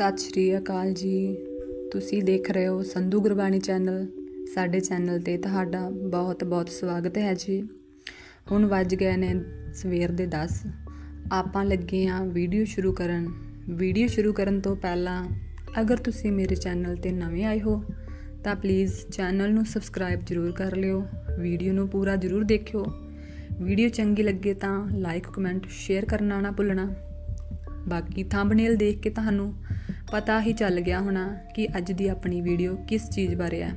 ਸਤਿ ਸ਼੍ਰੀ ਅਕਾਲ ਜੀ। ਤੁਸੀਂ ਦੇਖ ਰਹੇ ਹੋ ਸੰਧੂ ਗੁਰਬਾਣੀ ਚੈਨਲ। ਸਾਡੇ ਚੈਨਲ ਤੇ ਤੁਹਾਡਾ ਬਹੁਤ-ਬਹੁਤ ਸਵਾਗਤ ਹੈ ਜੀ। ਹੁਣ ਵੱਜ ਗਏ ਨੇ ਸਵੇਰ ਦੇ 10 ਆਪਾਂ ਲੱਗੇ ਆ ਵੀਡੀਓ ਸ਼ੁਰੂ ਕਰਨ। ਵੀਡੀਓ ਸ਼ੁਰੂ ਕਰਨ ਤੋਂ ਪਹਿਲਾਂ ਅਗਰ ਤੁਸੀਂ ਮੇਰੇ ਚੈਨਲ ਤੇ ਨਵੇਂ ਆਏ ਹੋ, ਤਾਂ ਪਲੀਜ਼ ਚੈਨਲ ਨੂੰ ਸਬਸਕ੍ਰਾਈਬ ਜ਼ਰੂਰ ਕਰ ਲਿਓ। ਵੀਡੀਓ ਨੂੰ ਪੂਰਾ ਜ਼ਰੂਰ ਦੇਖਿਓ। ਵੀਡੀਓ ਚੰਗੀ ਲੱਗੇ ਤਾਂ ਲਾਈਕ ਕਮੈਂਟ ਸ਼ੇਅਰ ਕਰਨਾ ਨਾ ਭੁੱਲਣਾ। ਬਾਕੀ ਥੰਬਨੇਲ ਦੇਖ ਕੇ ਤੁਹਾਨੂੰ ਪਤਾ ਹੀ ਚੱਲ ਗਿਆ ਹੋਣਾ ਕਿ ਅੱਜ ਦੀ ਆਪਣੀ ਵੀਡੀਓ ਕਿਸ ਚੀਜ਼ ਬਾਰੇ ਹੈ।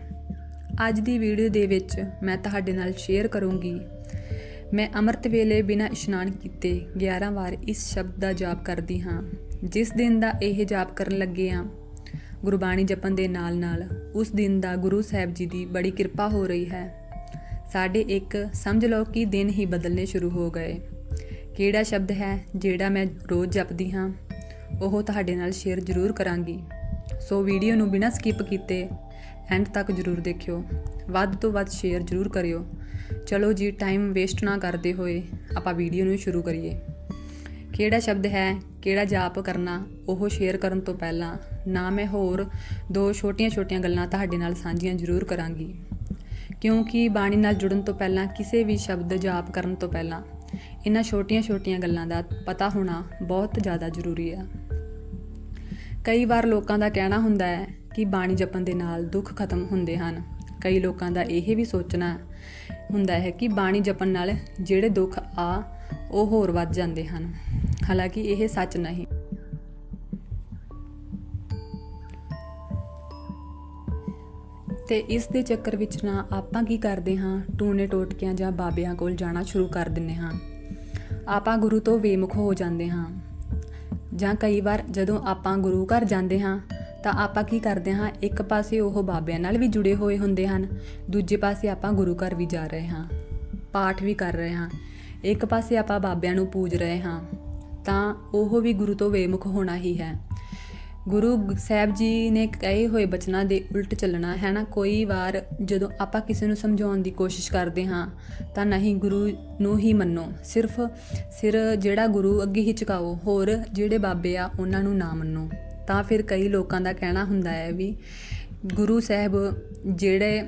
ਅੱਜ ਦੀ ਵੀਡੀਓ ਦੇ ਵਿੱਚ ਮੈਂ ਤੁਹਾਡੇ ਨਾਲ ਸ਼ੇਅਰ ਕਰੂੰਗੀ, ਮੈਂ ਅੰਮ੍ਰਿਤ ਵੇਲੇ ਬਿਨਾਂ ਇਸ਼ਨਾਨ ਕੀਤੇ 11 ਵਾਰ ਇਸ ਸ਼ਬਦ ਦਾ ਜਾਪ ਕਰਦੀ ਹਾਂ। ਜਿਸ ਦਿਨ ਦਾ ਇਹ ਜਾਪ ਕਰਨ ਲੱਗੇ ਹਾਂ, ਗੁਰਬਾਣੀ ਜਪਣ ਦੇ ਨਾਲ-ਨਾਲ ਉਸ ਦਿਨ ਦਾ ਗੁਰੂ ਸਾਹਿਬ ਜੀ ਦੀ ਬੜੀ ਕਿਰਪਾ ਹੋ ਰਹੀ ਹੈ। ਸਾਡੇ ਇੱਕ ਸਮਝ ਲਓ ਕਿ ਦਿਨ ਹੀ ਬਦਲਨੇ ਸ਼ੁਰੂ ਹੋ ਗਏ। ਕਿਹੜਾ ਸ਼ਬਦ ਹੈ ਜਿਹੜਾ ਮੈਂ ਰੋਜ਼ ਜਪਦੀ ਹਾਂ, ਉਹ ਤੁਹਾਡੇ ਨਾਲ ਸ਼ੇਅਰ ਜ਼ਰੂਰ ਕਰਾਂਗੀ। ਸੋ ਵੀਡੀਓ ਨੂੰ ਬਿਨਾਂ ਸਕਿਪ ਕੀਤੇ ਐਂਡ ਤੱਕ ਜ਼ਰੂਰ ਦੇਖਿਓ। ਵੱਧ ਤੋਂ ਵੱਧ ਸ਼ੇਅਰ ਜ਼ਰੂਰ ਕਰਿਓ। ਚਲੋ ਜੀ ਟਾਈਮ ਵੇਸਟ ਨਾ ਕਰਦੇ ਹੋਏ ਆਪਾਂ ਵੀਡੀਓ ਨੂੰ ਸ਼ੁਰੂ ਕਰੀਏ। ਕਿਹੜਾ ਸ਼ਬਦ ਹੈ, ਕਿਹੜਾ ਜਾਪ ਕਰਨਾ, ਉਹ ਸ਼ੇਅਰ ਕਰਨ ਤੋਂ ਪਹਿਲਾਂ ਨਾ ਮੈਂ ਹੋਰ ਦੋ ਛੋਟੀਆਂ-ਛੋਟੀਆਂ ਗੱਲਾਂ ਤੁਹਾਡੇ ਨਾਲ ਸਾਂਝੀਆਂ ਜ਼ਰੂਰ ਕਰਾਂਗੀ। ਕਿਉਂਕਿ ਬਾਣੀ ਨਾਲ ਜੁੜਨ ਤੋਂ ਪਹਿਲਾਂ ਕਿਸੇ ਵੀ ਸ਼ਬਦ ਜਾਪ ਕਰਨ ਤੋਂ ਪਹਿਲਾਂ ਇਹਨਾਂ ਛੋਟੀਆਂ-ਛੋਟੀਆਂ ਗੱਲਾਂ ਦਾ ਪਤਾ ਹੋਣਾ ਬਹੁਤ ਜ਼ਿਆਦਾ ਜ਼ਰੂਰੀ ਹੈ ਕਈ ਵਾਰ ਲੋਕਾਂ ਦਾ ਕਹਿਣਾ ਹੁੰਦਾ ਹੈ ਕਿ ਬਾਣੀ ਜਪਣ ਦੇ ਨਾਲ ਦੁੱਖ ਖਤਮ ਹੁੰਦੇ ਹਨ। ਕਈ ਲੋਕਾਂ ਦਾ ਇਹ ਵੀ ਸੋਚਣਾ ਹੁੰਦਾ ਹੈ ਕਿ ਬਾਣੀ ਜਪਣ ਨਾਲ ਜਿਹੜੇ ਦੁੱਖ ਆ, ਉਹ ਹੋਰ ਵੱਧ ਜਾਂਦੇ ਹਨ। ਹਾਲਾਂਕਿ ਇਹ ਸੱਚ ਨਹੀਂ। ਤੇ ਇਸ ਦੇ ਚੱਕਰ ਵਿੱਚ ਨਾ ਆਪਾਂ ਕੀ ਕਰਦੇ ਹਾਂ? ਟੂਨੇ ਟੋਟਕਿਆਂ ਜਾਂ ਬਾਬਿਆਂ ਕੋਲ ਜਾਣਾ ਸ਼ੁਰੂ ਕਰ ਦਿੰਨੇ ਹਾਂ। ਆਪਾਂ ਗੁਰੂ ਤੋਂ ਬੇਮੁਖ ਹੋ ਜਾਂਦੇ ਹਾਂ। ਜਾਂ ਕਈ ਵਾਰ ਜਦੋਂ ਆਪਾਂ ਗੁਰੂ ਘਰ ਜਾਂਦੇ ਹਾਂ, ਤਾਂ ਆਪਾਂ ਕੀ ਕਰਦੇ ਹਾਂ? ਇੱਕ ਪਾਸੇ ਉਹ ਬਾਬਿਆਂ ਨਾਲ ਵੀ ਜੁੜੇ ਹੋਏ ਹੁੰਦੇ ਹਨ, ਦੂਜੇ ਪਾਸੇ ਆਪਾਂ ਗੁਰੂ ਘਰ ਵੀ ਜਾ ਰਹੇ ਹਾਂ, ਪਾਠ ਵੀ ਕਰ ਰਹੇ ਹਾਂ। ਇੱਕ ਪਾਸੇ ਆਪਾਂ ਬਾਬਿਆਂ ਨੂੰ ਪੂਜ ਰਹੇ ਹਾਂ, ਤਾਂ ਉਹ ਵੀ ਗੁਰੂ ਤੋਂ ਬੇਮੁਖ ਹੋਣਾ ਹੀ ਹੈ। ਗੁਰੂ ਸਾਹਿਬ ਜੀ ਨੇ ਕਹੇ ਹੋਏ ਬਚਨਾਂ ਦੇ ਉਲਟ ਚੱਲਣਾ, ਹੈ ਨਾ? ਕੋਈ ਵਾਰ ਜਦੋਂ ਆਪਾਂ ਕਿਸੇ ਨੂੰ ਸਮਝਾਉਣ ਦੀ ਕੋਸ਼ਿਸ਼ ਕਰਦੇ ਹਾਂ, ਤਾਂ ਨਹੀਂ ਗੁਰੂ ਨੂੰ ਹੀ ਮੰਨੋ। ਸਿਰਫ ਸਿਰ ਜਿਹੜਾ ਗੁਰੂ ਅੱਗੇ ਹੀ ਝੁਕਾਓ, ਹੋਰ ਜਿਹੜੇ ਬਾਬੇ ਆ, ਉਹਨਾਂ ਨੂੰ ਨਾ ਮੰਨੋ। ਤਾਂ ਫਿਰ ਕਈ ਲੋਕਾਂ ਦਾ ਕਹਿਣਾ ਹੁੰਦਾ ਹੈ ਵੀ ਗੁਰੂ ਸਾਹਿਬ ਜਿਹੜੇ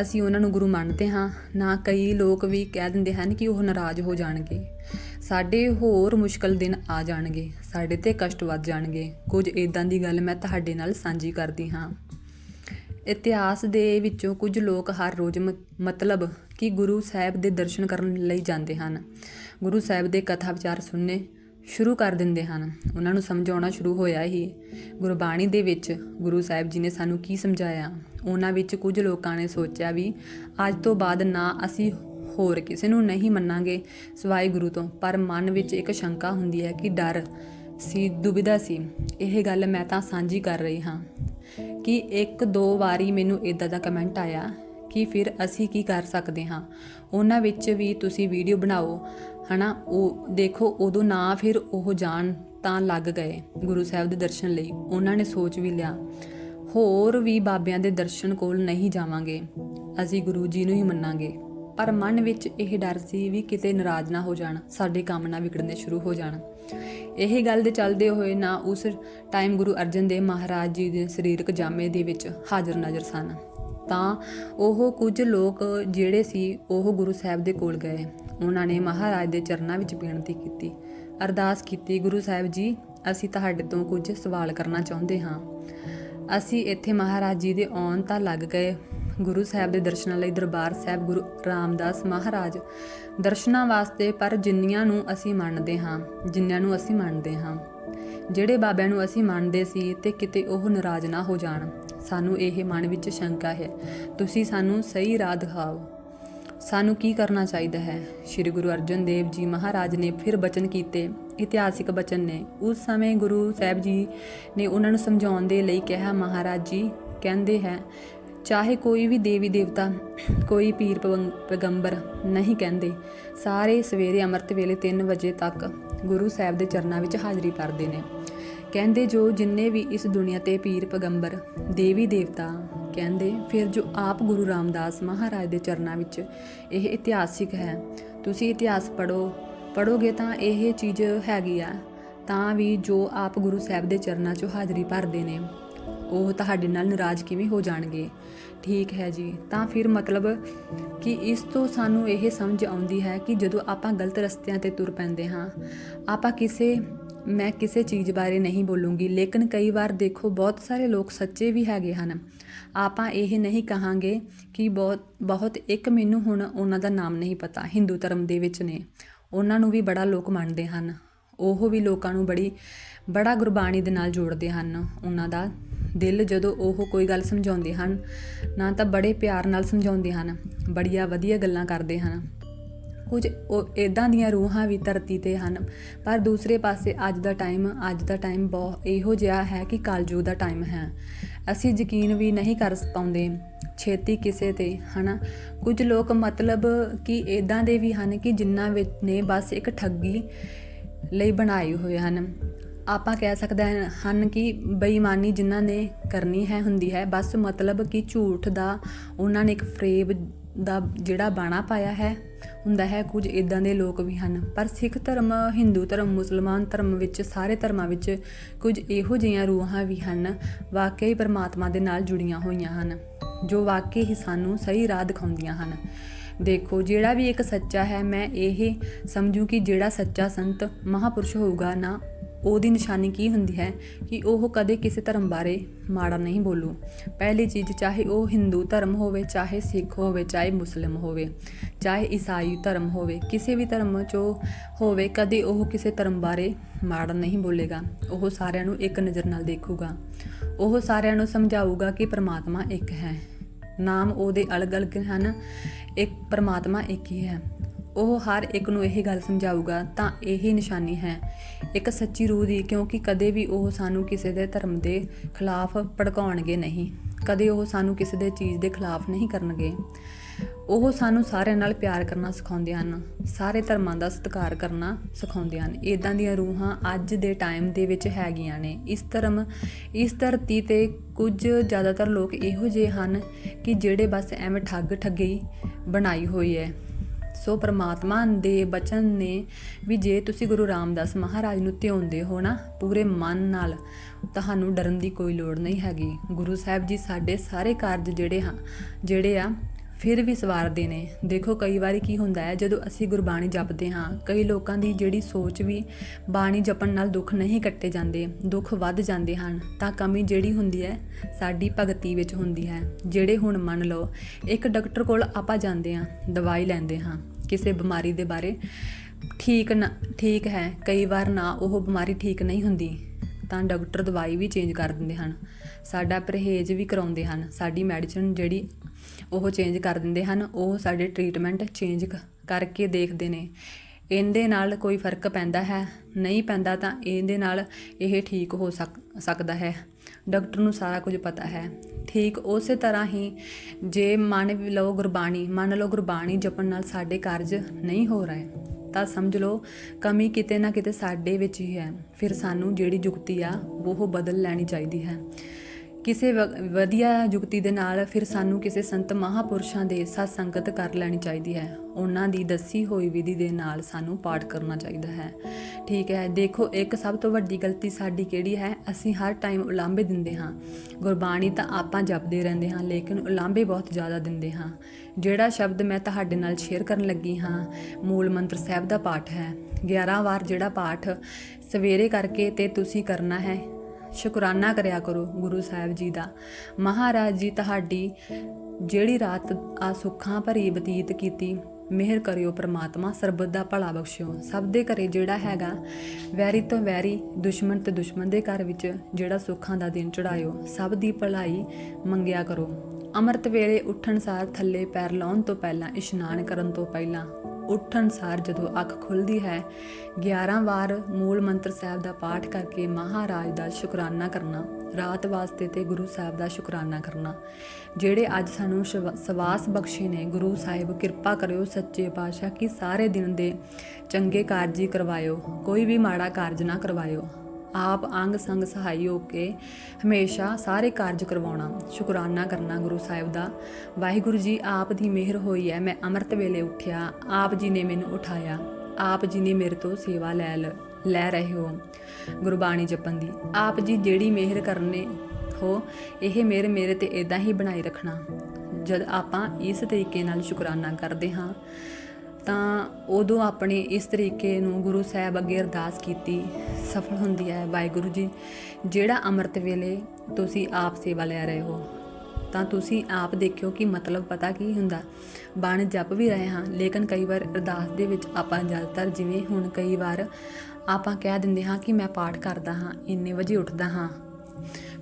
ਅਸੀਂ ਉਹਨਾਂ ਨੂੰ ਗੁਰੂ ਮੰਨਦੇ ਹਾਂ, ਨਾ ਕਈ ਲੋਕ ਵੀ ਕਹਿ ਦਿੰਦੇ ਹਨ ਕਿ ਉਹ ਨਾਰਾਜ਼ ਹੋ ਜਾਣਗੇ। ਸਾਡੇ ਹੋਰ ਮੁਸ਼ਕਲ ਦਿਨ ਆ ਜਾਣਗੇ, ਸਾਡੇ ਤੇ ਕਸ਼ਟ ਵੱਧ ਜਾਣਗੇ। ਕੁਝ ਇਦਾਂ ਦੀ ਗੱਲ ਮੈਂ ਤੁਹਾਡੇ ਨਾਲ ਸਾਂਝੀ ਕਰਦੀ ਹਾਂ। ਇਤਿਹਾਸ ਦੇ ਵਿੱਚੋਂ ਕੁਝ ਲੋਕ ਹਰ ਰੋਜ਼ ਮ- ਮਤਲਬ ਕਿ ਗੁਰੂ ਸਾਹਿਬ ਦੇ ਦਰਸ਼ਨ ਕਰਨ ਲਈ ਜਾਂਦੇ ਹਨ। ਗੁਰੂ ਸਾਹਿਬ ਦੇ ਕਥਾ ਵਿਚਾਰ ਸੁਣਨੇ ਸ਼ੁਰੂ ਕਰ ਦਿੰਦੇ ਹਨ। ਉਹਨਾਂ ਨੂੰ ਸਮਝਾਉਣਾ ਸ਼ੁਰੂ ਹੋਇਆ ਹੀ। ਗੁਰਬਾਣੀ ਦੇ ਵਿੱਚ ਗੁਰੂ ਸਾਹਿਬ ਜੀ ਨੇ ਸਾਨੂੰ ਕੀ ਸਮਝਾਇਆ? ਉਹਨਾਂ ਵਿੱਚ ਕੁਝ ਲੋਕਾਂ ਨੇ ਸੋਚਿਆ ਵੀ, ਅੱਜ ਤੋਂ ਬਾਅਦ ਨਾ ਅਸੀਂ ਹੋਰ ਕਿਸੇ ਨੂੰ ਨਹੀਂ ਮੰਨਾਂਗੇ ਸਿਵਾਏ ਗੁਰੂ ਤੋਂ। ਪਰ ਮਨ ਵਿੱਚ ਇੱਕ ਸ਼ੰਕਾ ਹੁੰਦੀ ਹੈ ਕਿ ਡਰ ਸੀ ਦੁਬਿਧਾ ਸੀ। ਇਹ ਗੱਲ ਮੈਂ ਤਾਂ ਸਾਂਝੀ ਕਰ ਰਹੀ ਹਾਂ ਕਿ ਇੱਕ ਦੋ ਵਾਰੀ ਮੈਨੂੰ ਇਦਾਂ ਦਾ ਕਮੈਂਟ ਆਇਆ ਕਿ ਫਿਰ ਅਸੀਂ ਕੀ ਕਰ ਸਕਦੇ ਹਾਂ? ਉਹਨਾਂ ਵਿੱਚ ਵੀ ਤੁਸੀਂ ਵੀਡੀਓ ਬਣਾਓ, ਹਨਾ? ਉਹ ਦੇਖੋ, ਉਦੋਂ ਨਾ ਫਿਰ ਉਹ ਜਾਣ ਤਾਂ ਲੱਗ ਗਏ ਗੁਰੂ ਸਾਹਿਬ ਦੇ ਦਰਸ਼ਨ ਲਈ। ਉਹਨਾਂ ਨੇ ਸੋਚ ਵੀ ਲਿਆ, ਹੋਰ ਵੀ ਬਾਬਿਆਂ ਦੇ ਦਰਸ਼ਨ ਕੋਲ ਨਹੀਂ ਜਾਵਾਂਗੇ। ਅਸੀਂ ਗੁਰੂ ਜੀ ਨੂੰ ਹੀ ਮੰਨਾਂਗੇ। ਪਰ ਮਨ ਵਿੱਚ ਇਹ ਡਰ ਸੀ ਵੀ ਕਿਤੇ ਨਾਰਾਜ਼ ਨਾ ਹੋ ਜਾਣ, ਸਾਡੇ ਕੰਮ ਨਾ ਵਿਗੜਨੇ ਸ਼ੁਰੂ ਹੋ ਜਾਣ। ਇਹ ਗੱਲ ਦੇ ਚੱਲਦੇ ਹੋਏ ਨਾ ਉਸ ਟਾਈਮ ਗੁਰੂ ਅਰਜਨ ਦੇਵ ਮਹਾਰਾਜ ਜੀ ਦੇ ਸਰੀਰਕ ਜਾਮੇ ਦੇ ਵਿੱਚ ਹਾਜ਼ਰ ਨਜ਼ਰ ਸਨ। ਤਾਂ ਉਹ ਕੁਝ ਲੋਕ ਜਿਹੜੇ ਸੀ, ਉਹ ਗੁਰੂ ਸਾਹਿਬ ਦੇ ਕੋਲ ਗਏ। ਉਹਨਾਂ ਨੇ ਮਹਾਰਾਜ ਦੇ ਚਰਨਾਂ ਵਿੱਚ ਬੇਨਤੀ ਕੀਤੀ। ਅਰਦਾਸ ਕੀਤੀ, ਗੁਰੂ ਸਾਹਿਬ ਜੀ, ਅਸੀਂ ਤੁਹਾਡੇ ਤੋਂ ਕੁਝ ਸਵਾਲ ਕਰਨਾ ਚਾਹੁੰਦੇ ਹਾਂ। ਅਸੀਂ ਇੱਥੇ ਮਹਾਰਾਜ ਜੀ ਦੇ ਆਉਣ ਤਾਂ ਲੱਗ ਗਏ ਗੁਰੂ ਸਾਹਿਬ ਦੇ ਦਰਸ਼ਨਾਂ ਲਈ ਦਰਬਾਰ ਸਾਹਿਬ ਗੁਰੂ ਰਾਮਦਾਸ ਮਹਾਰਾਜ। ਦਰਸ਼ਨਾਂ ਵਾਸਤੇ ਪਰ ਜਿੰਨੀਆਂ ਨੂੰ ਅਸੀਂ ਮੰਨਦੇ ਹਾਂ, ਜਿੰਨਿਆਂ ਨੂੰ ਅਸੀਂ ਮੰਨਦੇ ਹਾਂ। ਜਿਹੜੇ ਬਾਬਿਆਂ ਨੂੰ ਅਸੀਂ ਮੰਨਦੇ ਸੀ ਤੇ ਕਿਤੇ ਉਹ ਨਾਰਾਜ਼ ਨਾ ਹੋ ਜਾਣ, ਸਾਨੂੰ ਇਹ ਮਨ ਵਿੱਚ ਸ਼ੰਕਾ ਹੈ, ਤੁਸੀਂ ਸਾਨੂੰ ਸਹੀ ਰਾਹ ਦਿਖਾਓ। ਸਾਨੂੰ ਕੀ ਕਰਨਾ ਚਾਹੀਦਾ ਹੈ? ਸ੍ਰੀ ਗੁਰੂ ਅਰਜਨ ਦੇਵ ਜੀ ਮਹਾਰਾਜ ਨੇ ਫਿਰ ਬਚਨ ਕੀਤੇ, ਇਤਿਹਾਸਿਕ ਬਚਨ ਨੇ। ਉਸ ਸਮੇਂ ਗੁਰੂ ਸਾਹਿਬ ਜੀ ਨੇ ਉਹਨਾਂ ਨੂੰ ਸਮਝਾਉਣ ਦੇ ਲਈ ਕਿਹਾ, ਮਹਾਰਾਜ ਜੀ, ਕਹਿੰਦੇ ਹੈ ਚਾਹੇ ਕੋਈ ਵੀ ਦੇਵੀ ਦੇਵਤਾ, ਕੋਈ ਪੀਰ ਪਵੰ- ਪੈਗੰਬਰ ਨਹੀਂ ਕਹਿੰਦੇ। ਸਾਰੇ ਸਵੇਰੇ ਅੰਮ੍ਰਿਤ ਵੇਲੇ 3 ਵਜੇ ਤੱਕ ਗੁਰੂ ਸਾਹਿਬ ਦੇ ਚਰਨਾਂ ਵਿੱਚ ਹਾਜ਼ਰੀ ਭਰਦੇ ਨੇ। ਕਹਿੰਦੇ ਜੋ ਜਿੰਨੇ ਵੀ ਇਸ ਦੁਨੀਆ ਤੇ ਪੀਰ ਪੈਗੰਬਰ, ਦੇਵੀ ਦੇਵਤਾ ਕਹਿੰਦੇ, ਫਿਰ ਜੋ ਆਪ ਗੁਰੂ ਰਾਮਦਾਸ ਮਹਾਰਾਜ ਦੇ ਚਰਨਾਂ ਵਿੱਚ ਇਹ ਇਤਿਹਾਸਿਕ ਹੈ। ਤੁਸੀਂ ਇਤਿਹਾਸ ਪੜੋ ਪੜੋਗੇ ਤਾਂ ਇਹ ਚੀਜ਼ ਹੈਗੀ ਆ। ਤਾਂ ਵੀ ਜੋ ਆਪ ਗੁਰੂ ਸਾਹਿਬ ਦੇ ਚਰਨਾਂ 'ਚੋਂ ਹਾਜ਼ਰੀ ਭਰਦੇ ਨੇ। ਉਹ ਤੁਹਾਡੇ ਨਾਲ ਨਾਰਾਜ਼ ਕਿਵੇਂ ਹੋ ਜਾਣਗੇ? ਠੀਕ ਹੈ ਜੀ। ਤਾਂ ਫਿਰ ਮਤਲਬ ਕਿ ਇਸ ਤੋਂ ਸਾਨੂੰ ਇਹ ਸਮਝ ਆਉਂਦੀ ਹੈ ਕਿ ਜਦੋਂ ਆਪਾਂ ਗਲਤ ਰਸਤਿਆਂ ਤੇ ਤੁਰ ਪੈਂਦੇ ਹਾਂ, ਆਪਾਂ ਕਿਸੇ, ਮੈਂ ਕਿਸੇ ਚੀਜ਼ ਬਾਰੇ ਨਹੀਂ ਬੋਲੂੰਗੀ, ਲੇਕਿਨ ਕਈ ਵਾਰ ਦੇਖੋ ਬਹੁਤ ਸਾਰੇ ਲੋਕ ਸੱਚੇ ਵੀ ਹੈਗੇ ਹਨ। ਆਪਾਂ ਇਹ ਨਹੀਂ ਕਹਾਂਗੇ ਕਿ ਬਹੁਤ ਬਹੁਤ ਇੱਕ ਮੈਨੂੰ ਹੁਣ ਉਹਨਾਂ ਦਾ ਨਾਮ ਨਹੀਂ ਪਤਾ, ਹਿੰਦੂ ਧਰਮ ਦੇ ਵਿੱਚ ਨੇ। ਉਹਨਾਂ ਨੂੰ ਵੀ ਬੜਾ ਲੋਕ ਮੰਨਦੇ ਹਨ। ਉਹ ਵੀ ਲੋਕਾਂ ਨੂੰ ਬੜੀ, ਬੜਾ ਗੁਰਬਾਣੀ ਦੇ ਨਾਲ ਜੋੜਦੇ ਹਨ ਉਹਨਾਂ ਦਾ। ਦਿਲ ਜਦੋਂ ਉਹ ਕੋਈ ਗੱਲ ਸਮਝਾਉਂਦੇ ਹਨ, ਨਾ ਤਾਂ ਬੜੇ ਪਿਆਰ ਨਾਲ ਸਮਝਾਉਂਦੇ ਹਨ, ਬੜੀਆਂ ਵਧੀਆ ਗੱਲਾਂ ਕਰਦੇ ਹਨ। ਕੁਝ ਉਹ ਇਦਾਂ ਦੀਆਂ ਰੂਹਾਂ ਵੀ ਧਰਤੀ ਤੇ ਹਨ, ਪਰ ਦੂਸਰੇ ਪਾਸੇ ਅੱਜ ਦਾ ਟਾਈਮ, ਅੱਜ ਦਾ ਟਾਈਮ ਬਹੁਤ ਇਹੋ ਜਿਹਾ ਹੈ ਕਿ ਕਾਲਜੂ ਦਾ ਟਾਈਮ ਹੈ। ਅਸੀਂ ਯਕੀਨ ਵੀ ਨਹੀਂ ਕਰ ਪਾਉਂਦੇ, ਛੇਤੀ ਕਿਸੇ ਤੇ, ਹਨਾ? ਕੁਝ ਲੋਕ ਮਤਲਬ ਕਿ ਇਦਾਂ ਦੇ ਵੀ ਹਨ ਕਿ ਜਿਨ੍ਹਾਂ ਵਿੱਚ ਨੇ ਬਸ ਇੱਕ ਠੱਗੀ ਲਈ ਬਣਾਏ ਹੋਏ ਹਨ। ਆਪਾਂ ਕਹਿ ਸਕਦੇ ਹਨ ਕਿ ਬੇਈਮਾਨੀ ਜਿਨ੍ਹਾਂ ਨੇ ਕਰਨੀ ਹੈ, ਹੁੰਦੀ ਹੈ। ਬਸ ਮਤਲਬ ਕਿ ਝੂਠ ਦਾ ਉਹਨਾਂ ਨੇ ਇੱਕ ਫਰੇਬ ਦਾ ਜਿਹੜਾ ਬਾਣਾ ਪਾਇਆ ਹੈ, ਹੁੰਦਾ ਹੈ। ਕੁਝ ਇਦਾਂ ਦੇ ਲੋਕ ਵੀ ਹਨ। ਪਰ ਸਿੱਖ ਧਰਮ, ਹਿੰਦੂ ਧਰਮ, ਮੁਸਲਮਾਨ ਧਰਮ ਵਿੱਚ, ਸਾਰੇ ਧਰਮਾਂ ਵਿੱਚ ਕੁਝ ਇਹੋ ਜਿਹੀਆਂ ਰੂਹਾਂ ਵੀ ਹਨ, ਵਾਕਈ ਪਰਮਾਤਮਾ ਦੇ ਨਾਲ ਜੁੜੀਆਂ ਹੋਈਆਂ ਹਨ, ਜੋ ਵਾਕਈ ਹੀ ਸਾਨੂੰ ਸਹੀ ਰਾਹ ਦਿਖਾਉਂਦੀਆਂ ਹਨ। ਦੇਖੋ, ਜਿਹੜਾ ਵੀ ਇੱਕ ਸੱਚਾ ਹੈ, ਮੈਂ ਇਹ ਸਮਝੂ ਕਿ ਜਿਹੜਾ ਸੱਚਾ ਸੰਤ ਮਹਾਪੁਰਸ਼ ਹੋਊਗਾ ਨਾ ਉਹਦੀ ਨਿਸ਼ਾਨੀ ਕੀ ਹੁੰਦੀ ਹੈ ਕਿ ਉਹ ਕਦੇ ਕਿਸੇ ਧਰਮ ਬਾਰੇ ਮਾੜਾ ਨਹੀਂ ਬੋਲੂ। ਪਹਿਲੀ ਚੀਜ਼, ਚਾਹੇ ਉਹ ਹਿੰਦੂ ਧਰਮ ਹੋਵੇ, ਚਾਹੇ ਸਿੱਖ ਹੋਵੇ, ਚਾਹੇ ਮੁਸਲਿਮ ਹੋਵੇ, ਚਾਹੇ ਈਸਾਈ ਧਰਮ ਹੋਵੇ, ਕਿਸੇ ਵੀ ਧਰਮ ਚੋਂ ਹੋਵੇ, ਕਦੇ ਉਹ ਕਿਸੇ ਧਰਮ ਬਾਰੇ ਮਾੜਾ ਨਹੀਂ ਬੋਲੇਗਾ। ਉਹ ਸਾਰਿਆਂ ਨੂੰ ਇੱਕ ਨਜ਼ਰ ਨਾਲ ਦੇਖੂਗਾ। ਉਹ ਸਾਰਿਆਂ ਨੂੰ ਸਮਝਾਊਗਾ ਕਿ ਪ੍ਰਮਾਤਮਾ ਇੱਕ ਹੈ। ਨਾਮ ਉਹਦੇ ਅਲੱਗ-ਅਲੱਗ ਹਨ। ਇੱਕ ਪਰਮਾਤਮਾ ਇੱਕ ਹੀ ਹੈ। ਉਹ ਹਰ ਇੱਕ ਨੂੰ ਇਹ ਗੱਲ ਸਮਝਾਊਗਾ, ਤਾਂ ਇਹੀ ਨਿਸ਼ਾਨੀ ਹੈ। ਇੱਕ ਸੱਚੀ ਰੂਹ ਦੀ, ਕਿਉਂਕਿ ਕਦੇ ਵੀ ਉਹ ਸਾਨੂੰ ਕਿਸੇ ਦੇ ਧਰਮ ਦੇ ਖਿਲਾਫ ਭੜਕਾਉਣਗੇ ਨਹੀਂ। ਕਦੇ ਉਹ ਸਾਨੂੰ ਕਿਸੇ ਦੇ ਚੀਜ਼ ਦੇ ਖਿਲਾਫ ਨਹੀਂ ਕਰਨਗੇ। ਉਹ ਸਾਨੂੰ ਸਾਰਿਆਂ ਨਾਲ ਪਿਆਰ ਕਰਨਾ ਸਿਖਾਉਂਦੇ ਹਨ, ਸਾਰੇ ਧਰਮਾਂ ਦਾ ਸਤਿਕਾਰ ਕਰਨਾ ਸਿਖਾਉਂਦੇ ਹਨ। ਇਦਾਂ ਦੀਆਂ ਰੂਹਾਂ ਅੱਜ ਦੇ ਟਾਈਮ ਦੇ ਵਿੱਚ ਹੈਗੀਆਂ ਨੇ। ਇਸ ਧਰਮ, ਇਸ ਧਰਤੀ ਤੇ ਕੁਝ ਜ਼ਿਆਦਾਤਰ ਲੋਕ ਇਹੋ ਜਿਹੇ ਹਨ ਕਿ ਜਿਹੜੇ ਬਸ ਐਵੇਂ ਠੱਗ ਠੱਗੀ ਬਣਾਈ ਹੋਈ ਹੈ। ਸੋ ਪ੍ਰਮਾਤਮਾ ਦੇ ਬਚਨ ਨੇ ਵੀ ਜੇ ਤੁਸੀਂ ਗੁਰੂ ਰਾਮਦਾਸ ਮਹਾਰਾਜ ਨੂੰ ਧਿਆਉਂਦੇ ਹੋ ਨਾ ਪੂਰੇ ਮਨ ਨਾਲ, ਤੁਹਾਨੂੰ ਡਰਨ ਦੀ ਕੋਈ ਲੋੜ ਨਹੀਂ ਹੈਗੀ। ਗੁਰੂ ਸਾਹਿਬ ਜੀ ਸਾਡੇ ਸਾਰੇ ਕਾਰਜ ਜਿਹੜੇ ਹਾਂ, ਜਿਹੜੇ ਆ, ਫਿਰ ਵੀ ਸਵਾਰਦੇ ਨੇ। ਦੇਖੋ ਕਈ ਵਾਰੀ ਕੀ ਹੁੰਦਾ ਹੈ, ਜਦੋਂ ਅਸੀਂ ਗੁਰਬਾਣੀ ਜਪਦੇ ਹਾਂ, ਕਈ ਲੋਕਾਂ ਦੀ ਜਿਹੜੀ ਸੋਚ ਵੀ ਬਾਣੀ ਜਪਣ ਨਾਲ ਦੁੱਖ ਨਹੀਂ ਕੱਟੇ ਜਾਂਦੇ, ਦੁੱਖ ਵੱਧ ਜਾਂਦੇ ਹਨ, ਤਾਂ ਕਮੀ ਜਿਹੜੀ ਹੁੰਦੀ ਹੈ, ਸਾਡੀ ਭਗਤੀ ਵਿੱਚ ਹੁੰਦੀ ਹੈ। ਜਿਹੜੇ ਹੁਣ ਮੰਨ ਲਓ, ਇੱਕ ਡਾਕਟਰ ਕੋਲ ਆਪਾਂ ਜਾਂਦੇ ਹਾਂ, ਦਵਾਈ ਲੈਂਦੇ ਹਾਂ ਕਿਸੇ ਬਿਮਾਰੀ ਦੇ ਬਾਰੇ ਠੀਕ ਨਾ, ਠੀਕ ਹੈ, ਕਈ ਵਾਰ ਨਾ ਉਹ ਬਿਮਾਰੀ ਠੀਕ ਨਹੀਂ ਹੁੰਦੀ, ਤਾਂ ਡਾਕਟਰ ਦਵਾਈ ਵੀ ਚੇਂਜ ਕਰ ਦਿੰਦੇ ਹਨ। ਸਾਡਾ ਪਰਹੇਜ਼ ਵੀ ਕਰਾਉਂਦੇ ਹਨ। ਸਾਡੀ ਮੈਡੀਸਿਨ ਜਿਹੜੀ ਉਹ ਚੇਂਜ ਕਰ ਦਿੰਦੇ ਹਨ, ਉਹ ਸਾਡੇ ਟ੍ਰੀਟਮੈਂਟ ਚੇਂਜ ਕਰਕੇ ਦੇਖਦੇ ਨੇ। ਇਹਦੇ ਨਾਲ ਕੋਈ ਫ਼ਰਕ ਪੈਂਦਾ ਹੈ, ਨਹੀਂ ਪੈਂਦਾ ਤਾਂ ਇਹਦੇ ਨਾਲ ਇਹ ਠੀਕ ਹੋ ਸਕਦਾ ਹੈ। ਡਾਕਟਰ ਨੂੰ ਸਾਰਾ ਕੁਝ ਪਤਾ ਹੈ। ਠੀਕ ਉਸੇ ਤਰ੍ਹਾਂ ਹੀ ਜੇ ਮੰਨ ਲਓ ਗੁਰਬਾਣੀ, ਮੰਨ ਲਓ ਗੁਰਬਾਣੀ ਜਪਣ ਨਾਲ ਸਾਡੇ ਕਾਰਜ ਨਹੀਂ ਹੋ ਰਹੇ, ਤਾਂ ਸਮਝ ਲਓ ਕਮੀ ਕਿਤੇ ਨਾ ਕਿਤੇ ਸਾਡੇ ਵਿੱਚ ਹੀ ਹੈ। ਫਿਰ ਸਾਨੂੰ ਜਿਹੜੀ ਜੁਗਤੀ ਆ, ਉਹ ਬਦਲ ਲੈਣੀ ਚਾਹੀਦੀ ਹੈ। ਕਿਸੇ ਵ- ਵਧੀਆ ਯੁਕਤੀ ਦੇ ਨਾਲ ਫਿਰ ਸਾਨੂੰ ਕਿਸੇ ਸੰਤ ਮਹਾਪੁਰਸ਼ਾਂ ਦੇ ਸਤ ਸੰਗਤ ਕਰ ਲੈਣੀ ਚਾਹੀਦੀ ਹੈ। ਉਹਨਾਂ ਦੀ ਦੱਸੀ ਹੋਈ ਵਿਧੀ ਦੇ ਨਾਲ ਸਾਨੂੰ ਪਾਠ ਕਰਨਾ ਚਾਹੀਦਾ ਹੈ। ਠੀਕ ਹੈ, ਦੇਖੋ ਇੱਕ ਸਭ ਤੋਂ ਵੱਡੀ ਗਲਤੀ ਸਾਡੀ ਕਿਹੜੀ ਹੈ? ਅਸੀਂ ਹਰ ਟਾਈਮ ਉਲਾਂਭੇ ਦਿੰਦੇ ਹਾਂ। ਗੁਰਬਾਣੀ ਤਾਂ ਆਪਾਂ ਜਪਦੇ ਰਹਿੰਦੇ ਹਾਂ, ਲੇਕਿਨ ਉਲਾਂਭੇ ਬਹੁਤ ਜ਼ਿਆਦਾ ਦਿੰਦੇ ਹਾਂ। ਜਿਹੜਾ ਸ਼ਬਦ ਮੈਂ ਤੁਹਾਡੇ ਨਾਲ ਸ਼ੇਅਰ ਕਰਨ ਲੱਗੀ ਹਾਂ, ਮੂਲ ਮੰਤਰ ਸਾਹਿਬ ਦਾ ਪਾਠ ਹੈ। 11 ਵਾਰ ਜਿਹੜਾ ਪਾਠ ਸਵੇਰੇ ਕਰਕੇ ਤੇ ਤੁਸੀਂ ਕਰਨਾ ਹੈ ਸ਼ੁਕਰਾਨਾ ਕਰਿਆ ਕਰੋ ਗੁਰੂ ਸਾਹਿਬ ਜੀ ਦਾ। ਮਹਾਰਾਜ ਜੀ, ਤੁਹਾਡੀ ਜਿਹੜੀ ਰਾਤ ਆ ਸੁੱਖਾਂ ਭਰੀ ਬਤੀਤ ਕੀਤੀ, ਮਿਹਰ ਕਰਿਓ ਪ੍ਰਮਾਤਮਾ, ਸਰਬਤ ਦਾ ਭਲਾ ਬਖਸ਼ਿਓ। ਸਭ ਦੇ ਘਰੇ ਜਿਹੜਾ ਹੈਗਾ, ਵੈਰੀ ਤੋਂ ਵੈਰੀ, ਦੁਸ਼ਮਣ ਤੇ ਦੁਸ਼ਮਣ ਦੇ ਘਰ ਵਿੱਚ ਜਿਹੜਾ ਸੁੱਖਾਂ ਦਾ ਦਿਨ ਚੜਾਇਓ ਸਭ ਦੀ ਭਲਾਈ ਮੰਗਿਆ ਕਰੋ। ਅੰਮ੍ਰਿਤ ਵੇਲੇ ਉੱਠਣ ਸਾਰ ਥੱਲੇ ਪੈਰ ਲਾਉਣ ਤੋਂ ਪਹਿਲਾਂ, ਇਸ਼ਨਾਨ ਕਰਨ ਤੋਂ ਪਹਿਲਾਂ ਉੱਠਣ ਸਾਰ ਜਦੋਂ ਅੱਖ ਖੁੱਲਦੀ ਹੈ 11 ਵਾਰ ਮੂਲ ਮੰਤਰ ਸਾਹਿਬ ਦਾ ਪਾਠ ਕਰਕੇ ਮਹਾਰਾਜ ਦਾ ਸ਼ੁਕਰਾਨਾ ਕਰਨਾ, ਰਾਤ ਵਾਸਤੇ ਤੇ ਗੁਰੂ ਸਾਹਿਬ ਦਾ ਸ਼ੁਕਰਾਨਾ ਕਰਨਾ। ਜਿਹੜੇ ਅੱਜ ਸਾਨੂੰ ਸ਼ਵ- ਸਵਾਸ ਬਖਸ਼ੇ ਨੇ, ਗੁਰੂ ਸਾਹਿਬ ਕਿਰਪਾ ਕਰਿਓ ਸੱਚੇ ਪਾਤਸ਼ਾਹ, ਕਿ ਸਾਰੇ ਦਿਨ ਦੇ ਚੰਗੇ ਕਾਰਜ ਹੀ ਕਰਵਾਇਓ, ਕੋਈ ਵੀ ਮਾੜਾ ਕਾਰਜ ਨਾ ਕਰਵਾਇਓ। ਆਪ ਅੰਗ ਸੰਗ ਸਹਾਈ ਹੋ ਕੇ ਹਮੇਸ਼ਾ ਸਾਰੇ ਕਾਰਜ ਕਰਵਾਉਣਾ, ਸ਼ੁਕਰਾਨਾ ਕਰਨਾ ਗੁਰੂ ਸਾਹਿਬ ਦਾ। ਵਾਹਿਗੁਰੂ ਜੀ, ਆਪ ਦੀ ਮਿਹਰ ਹੋਈ ਹੈ ਮੈਂ ਅੰਮ੍ਰਿਤ ਵੇਲੇ ਉੱਠਿਆ, ਆਪ ਜੀ ਨੇ ਮੈਨੂੰ ਉਠਾਇਆ। ਆਪ ਜੀ ਨੇ ਮੇਰੇ ਤੋਂ ਸੇਵਾ ਲੈ ਲੈ ਰਹੇ ਹੋ, ਗੁਰਬਾਣੀ ਜਪਣ ਦੀ। ਆਪ ਜੀ ਜਿਹੜੀ ਮਿਹਰ ਕਰਨੇ ਹੋ, ਇਹ ਮਿਹਰ ਮੇਰੇ ਤੇ ਇਦਾਂ ਹੀ ਬਣਾਈ ਰੱਖਣਾ। ਜਦ ਆਪਾਂ ਇਸ ਤਰੀਕੇ ਨਾਲ ਸ਼ੁਕਰਾਨਾ ਕਰਦੇ ਹਾਂ ਤਾਂ ਉਦੋਂ ਆਪਣੇ ਇਸ ਤਰੀਕੇ ਨੂੰ ਗੁਰੂ ਸਾਹਿਬ ਅੱਗੇ ਅਰਦਾਸ ਕੀਤੀ, ਸਫਲ ਹੁੰਦੀ ਹੈ ਵਾਹਿਗੁਰੂ ਜੀ। ਜਿਹੜਾ ਅੰਮ੍ਰਿਤ ਵੇਲੇ ਤੁਸੀਂ ਆਪ ਸੇਵਾ ਲੈ ਰਹੇ ਹੋ, ਤਾਂ ਤੁਸੀਂ ਆਪ ਦੇਖਿਓ ਕਿ ਮਤਲਬ ਪਤਾ ਕੀ ਹੁੰਦਾ। ਬਾਣ ਜਪ ਵੀ ਰਹੇ ਹਾਂ, ਲੇਕਿਨ ਕਈ ਵਾਰ ਅਰਦਾਸ ਦੇ ਵਿੱਚ ਆਪਾਂ ਜ਼ਿਆਦਾਤਰ ਜਿਵੇਂ ਹੁਣ ਕਈ ਵਾਰ ਆਪਾਂ ਕਹਿ ਦਿੰਦੇ ਹਾਂ ਕਿ ਮੈਂ ਪਾਠ ਕਰਦਾ ਹਾਂ, ਇੰਨੇ ਵਜੇ ਉੱਠਦਾ ਹਾਂ।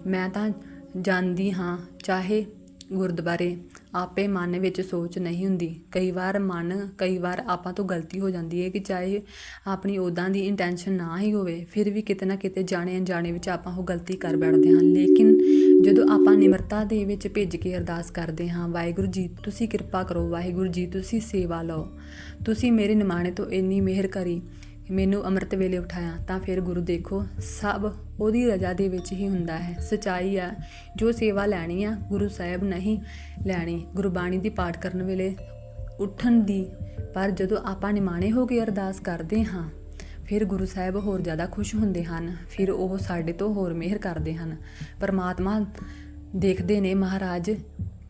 ਮੈਂ ਤਾਂ ਜਾਂਦੀ ਹਾਂ ਚਾਹੇ ਗੁਰਦੁਆਰੇ ਆਪੇ ਮਨ ਵਿੱਚ ਸੋਚ ਨਹੀਂ ਹੁੰਦੀ। ਕਈ ਵਾਰ ਮਨ, ਕਈ ਵਾਰ ਆਪਾਂ ਤੋਂ ਗਲਤੀ ਹੋ ਜਾਂਦੀ ਹੈ ਕਿ ਚਾਹੇ ਆਪਣੀ ਉਦਾਂ ਦੀ ਇੰਟੈਂਸ਼ਨ ਨਾ ਹੀ ਹੋਵੇ, ਫਿਰ ਵੀ ਕਿਤੇ ਨਾ ਕਿਤੇ ਜਾਣੇ ਅਣਜਾਣੇ ਵਿੱਚ ਆਪਾਂ ਉਹ ਗਲਤੀ ਕਰ ਬੈਠਦੇ ਹਾਂ। ਲੇਕਿਨ ਜਦੋਂ ਆਪਾਂ ਨਿਮਰਤਾ ਦੇ ਵਿੱਚ ਭਿੱਜ ਕੇ ਅਰਦਾਸ ਕਰਦੇ ਹਾਂ, ਵਾਹਿਗੁਰੂ ਜੀ, ਤੁਸੀਂ ਕਿਰਪਾ ਕਰੋ, ਵਾਹਿਗੁਰੂ ਜੀ, ਤੁਸੀਂ ਸੇਵਾ ਲਓ। ਤੁਸੀਂ ਮੇਰੇ ਨਿਮਾਣੇ ਤੋਂ ਇੰਨੀ ਮਿਹਰ ਕਰੀ ਮੈਨੂੰ ਅੰਮ੍ਰਿਤ ਵੇਲੇ ਉਠਾਇਆ ਤਾਂ ਫਿਰ ਗੁਰੂ ਦੇਖੋ, ਸਭ ਉਹਦੀ ਰਜ਼ਾ ਦੇ ਵਿੱਚ ਹੀ ਹੁੰਦਾ ਹੈ। ਸਚਾਈ ਆ, ਜੋ ਸੇਵਾ ਲੈਣੀ ਆ, ਗੁਰੂ ਸਾਹਿਬ ਨਹੀਂ ਲੈਣੀ। ਗੁਰਬਾਣੀ ਦੀ ਪਾਠ ਕਰਨ ਵੇਲੇ ਉੱਠਣ ਦੀ, ਪਰ ਜਦੋਂ ਆਪਾਂ ਨਿਮਾਣੇ ਹੋ ਕੇ ਅਰਦਾਸ ਕਰਦੇ ਹਾਂ, ਫਿਰ ਗੁਰੂ ਸਾਹਿਬ ਹੋਰ ਜ਼ਿਆਦਾ ਖੁਸ਼ ਹੁੰਦੇ ਹਨ। ਫਿਰ ਉਹ ਸਾਡੇ ਤੋਂ ਹੋਰ ਮਿਹਰ ਕਰਦੇ ਹਨ। ਪਰਮਾਤਮਾ ਦੇਖਦੇ ਨੇ ਮਹਾਰਾਜ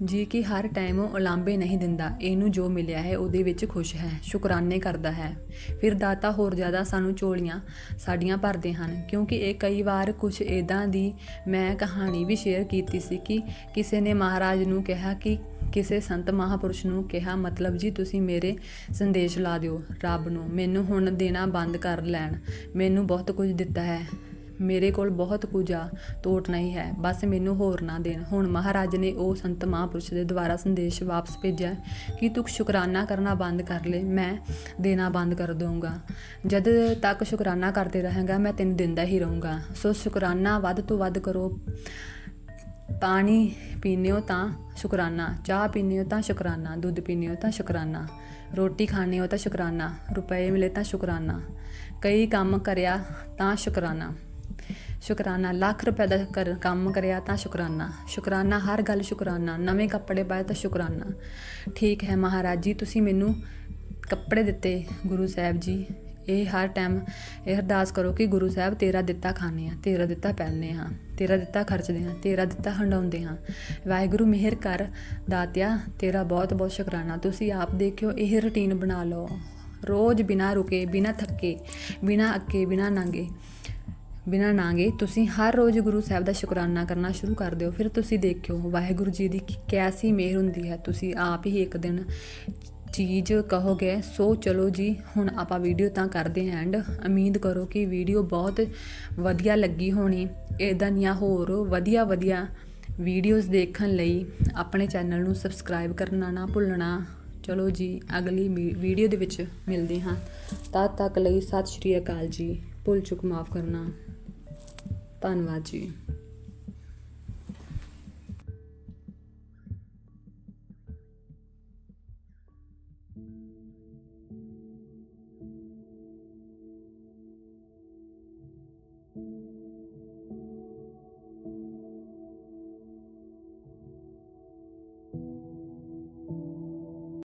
ਜੀ ਕਿ ਹਰ ਟਾਈਮ ਉਹ ਉਲਾਂਭੇ ਨਹੀਂ ਦਿੰਦਾ। ਇਹਨੂੰ ਜੋ ਮਿਲਿਆ ਹੈ, ਉਹਦੇ ਵਿੱਚ ਖੁਸ਼ ਹੈ, ਸ਼ੁਕਰਾਨੇ ਕਰਦਾ ਹੈ। ਫਿਰ ਦਾਤਾ ਹੋਰ ਜ਼ਿਆਦਾ ਸਾਨੂੰ ਝੋਲੀਆਂ ਸਾਡੀਆਂ ਭਰਦੇ ਹਨ, ਕਿਉਂਕਿ ਇਹ ਕਈ ਵਾਰ ਕੁਝ ਇਦਾਂ ਦੀ ਮੈਂ ਕਹਾਣੀ ਵੀ ਸ਼ੇਅਰ ਕੀਤੀ ਸੀ ਕਿ ਕਿਸੇ ਨੇ ਮਹਾਰਾਜ ਨੂੰ ਕਿਹਾ ਕਿ ਕਿਸੇ ਸੰਤ ਮਹਾਪੁਰਸ਼ ਨੂੰ ਕਿਹਾ, ਮਤਲਬ ਜੀ ਤੁਸੀਂ ਮੇਰੇ ਸੰਦੇਸ਼ ਲਾ ਦਿਓ ਰੱਬ ਨੂੰ, ਮੈਨੂੰ ਹੁਣ ਦੇਣਾ ਬੰਦ ਕਰ ਲੈਣ, ਮੈਨੂੰ ਬਹੁਤ ਕੁਝ ਦਿੱਤਾ ਹੈ। ਮੇਰੇ ਕੋਲ ਬਹੁਤ ਕੁਝ ਆ ਟੋਟ ਨਹੀਂ ਹੈ, ਬਸ ਮੈਨੂੰ ਹੋਰ ਨਾ ਦੇਣ। ਹੁਣ ਮਹਾਰਾਜ ਨੇ ਉਹ ਸੰਤ ਮਹਾਂਪੁਰਸ਼ ਦੇ ਦੁਆਰਾ ਸੰਦੇਸ਼ ਵਾਪਸ ਭੇਜਿਆ ਕਿ ਤੂੰ ਸ਼ੁਕਰਾਨਾ ਕਰਨਾ ਬੰਦ ਕਰ ਲੈ, ਮੈਂ ਦੇਣਾ ਬੰਦ ਕਰ ਦਊਂਗਾ। ਜਦ ਤੱਕ ਸ਼ੁਕਰਾਨਾ ਕਰਦੇ ਰਹਾਂਗਾ, ਮੈਂ ਤੈਨੂੰ ਦਿੰਦਾ ਹੀ ਰਹੂੰਗਾ। ਸੋ ਸ਼ੁਕਰਾਨਾ ਵੱਧ ਤੋਂ ਵੱਧ ਕਰੋ। ਪਾਣੀ ਪੀਨੇ ਹੋ ਤਾਂ ਸ਼ੁਕਰਾਨਾ, ਚਾਹ ਪੀਨੇ ਹੋ ਤਾਂ ਸ਼ੁਕਰਾਨਾ, ਦੁੱਧ ਪੀਨੇ ਹੋ ਤਾਂ ਸ਼ੁਕਰਾਨਾ, ਰੋਟੀ ਖਾਣੇ ਹੋ ਤਾਂ ਸ਼ੁਕਰਾਨਾ, ਰੁਪਏ ਮਿਲੇ ਤਾਂ ਸ਼ੁਕਰਾਨਾ, ਕਈ ਕੰਮ ਕਰਿਆ ਤਾਂ ਸ਼ੁਕਰਾਨਾ। ਸ਼ੁਕਰਾਨਾ, ਲੱਖ ਰੁਪਏ ਦਾ ਕਰ ਕੰਮ ਕਰਿਆ ਤਾਂ ਸ਼ੁਕਰਾਨਾ। ਸ਼ੁਕਰਾਨਾ, ਹਰ ਗੱਲ ਸ਼ੁਕਰਾਨਾ, ਨਵੇਂ ਕੱਪੜੇ ਪਾਏ ਤਾਂ ਸ਼ੁਕਰਾਨਾ। ਠੀਕ ਹੈ ਮਹਾਰਾਜ ਜੀ, ਤੁਸੀਂ ਮੈਨੂੰ ਕੱਪੜੇ ਦਿੱਤੇ ਗੁਰੂ ਸਾਹਿਬ ਜੀ। ਇਹ ਹਰ ਟਾਈਮ ਇਹ ਅਰਦਾਸ ਕਰੋ ਕਿ ਗੁਰੂ ਸਾਹਿਬ, ਤੇਰਾ ਦਿੱਤਾ ਖਾਣੇ ਆ ਤੇਰਾ ਦਿੱਤਾ ਪਹਿਨਦੇ ਹਾਂ, ਤੇਰਾ ਦਿੱਤਾ ਖਰਚਦੇ ਹਾਂ, ਤੇਰਾ ਦਿੱਤਾ ਹੰਡਾਉਂਦੇ ਹਾਂ। ਵਾਹਿਗੁਰੂ, ਮਿਹਰ ਕਰ ਦਾਤਿਆ, ਤੇਰਾ ਬਹੁਤ ਬਹੁਤ ਸ਼ੁਕਰਾਨਾ। ਤੁਸੀਂ ਆਪ ਦੇਖਿਓ, ਇਹ ਰੁਟੀਨ ਬਣਾ ਲਓ। ਰੋਜ਼ ਬਿਨਾ ਰੁਕੇ, ਬਿਨਾ ਥੱਕੇ, ਬਿਨਾ ਅੱਕੇ, ਬਿਨਾ ਨਾਂਗੇ। ਬਿਨਾਂ ਨਾਂਗੇ, ਤੁਸੀਂ ਹਰ ਰੋਜ਼ ਗੁਰੂ ਸਾਹਿਬ ਦਾ ਸ਼ੁਕਰਾਨਾ ਕਰਨਾ ਸ਼ੁਰੂ ਕਰ ਦਿਓ। ਫਿਰ ਤੁਸੀਂ ਦੇਖਿਓ, ਵਾਹਿਗੁਰੂ ਜੀ ਦੀ ਕਿ ਕੈਸੀ ਮਿਹਰ ਹੁੰਦੀ ਹੈ। ਤੁਸੀਂ ਆਪ ਹੀ ਇੱਕ ਦਿਨ ਚੀਜ਼ ਕਹੋਗੇ, ਸੋ ਚਲੋ ਜੀ, ਹੁਣ ਆਪਾਂ ਵੀਡੀਓ ਤਾਂ ਕਰਦੇ ਹਾਂ ਐਂਡ ਉਮੀਦ ਕਰੋ ਕਿ ਵੀਡੀਓ ਬਹੁਤ ਵਧੀਆ ਲੱਗੀ ਹੋਣੀ। ਇਦਾਂ ਦੀਆਂ ਹੋਰ ਵਧੀਆ ਵਧੀਆ ਵੀਡੀਓਜ਼ ਦੇਖਣ ਲਈ ਆਪਣੇ ਚੈਨਲ ਨੂੰ ਸਬਸਕ੍ਰਾਈਬ ਕਰਨਾ ਨਾ ਭੁੱਲਣਾ। ਚਲੋ ਜੀ, ਅਗਲੀ ਵੀਡੀਓ ਦੇ ਵਿੱਚ ਮਿਲਦੇ ਹਾਂ। ਤਦ ਤੱਕ ਲਈ ਸਤਿ ਸ਼੍ਰੀ ਅਕਾਲ ਜੀ। ਭੁੱਲ ਚੁੱਕ ਮਾਫ ਕਰਨਾ। ਧੰਨਵਾਦ ਜੀ।